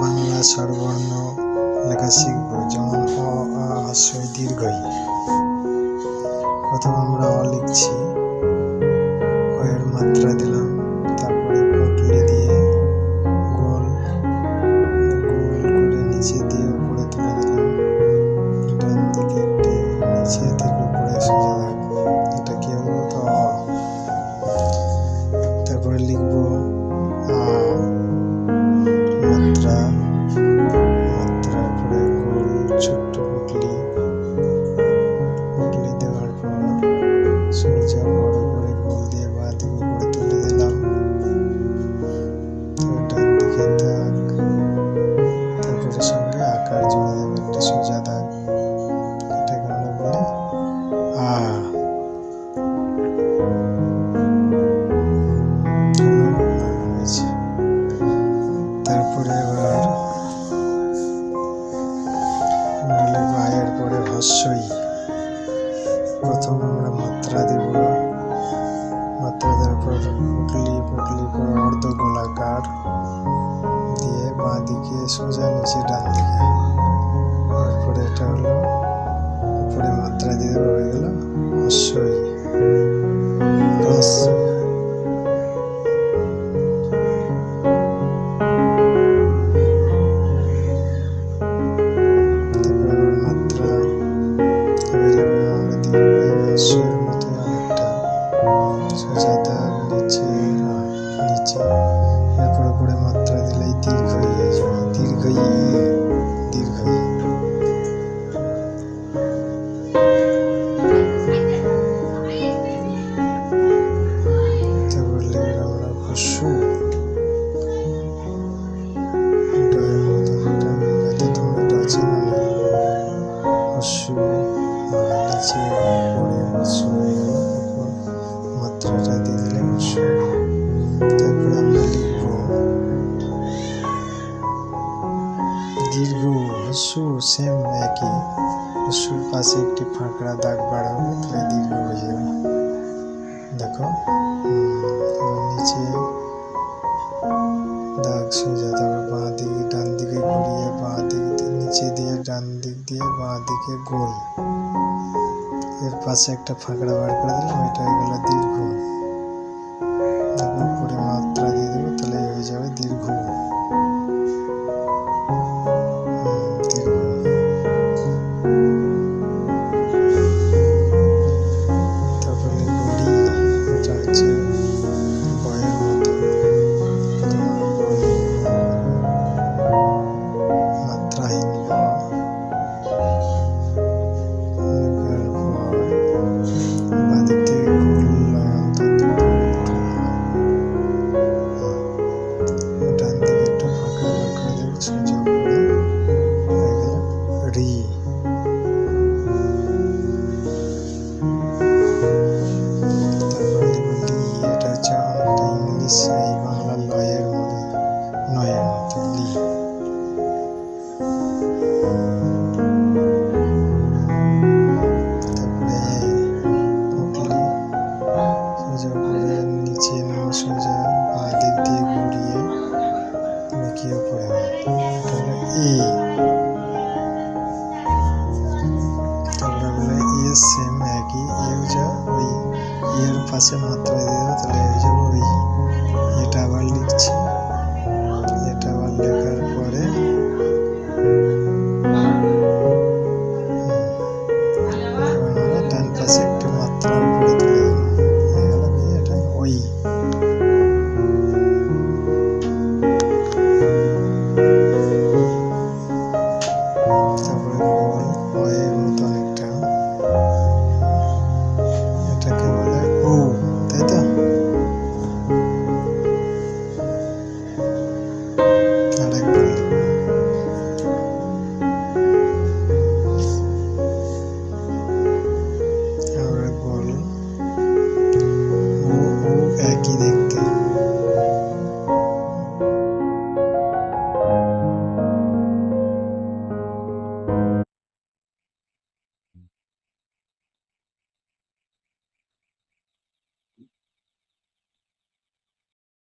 বাংলা স্বরবর্ণ লেখা শিখব যেমন অ আ হস্যই দীর্ঘই। প্রথম আমরা অ লিখছি অয়ের মাত্রা দিলাম পুটলি পুটলি করে অর্ধ গোলাকার দিয়ে বাঁ দিকে সোজা নিচে ডান দিকে। তারপরে এটা হলো উপরে মাত্রা দিয়ে হয়ে গেল হস্যই সোজা নিচে নিচে এরপর উপরে মাত্রা দিলেই দীর্ঘই হয়ে যাবে। দীর্ঘই দীর্ঘই তারপর লিখলাম দীর্ঘ হস্যু সেম একই। হস্যুর পাশে একটি ফাঁকড়া দাগ বাড়াবো তাহলে দীর্ঘ হয়ে যাবে দেখো নিচে দাগ সোজা, তারপর বাঁ দিকে, ডান দিকে ঘুরিয়ে, বাঁ দিক, নিচে দিয়ে, ডান দিক দিয়ে, বাঁ দিকে গোল। এর পাশে একটা ফাঁকড়া বার করে দিলাম এটা হয়ে গেল দীর্ঘ। দেখো উপরে মাত্রা দিয়ে দেবো, তাহলে হয়ে যাবে দীর্ঘ। পাশে মাত্রা।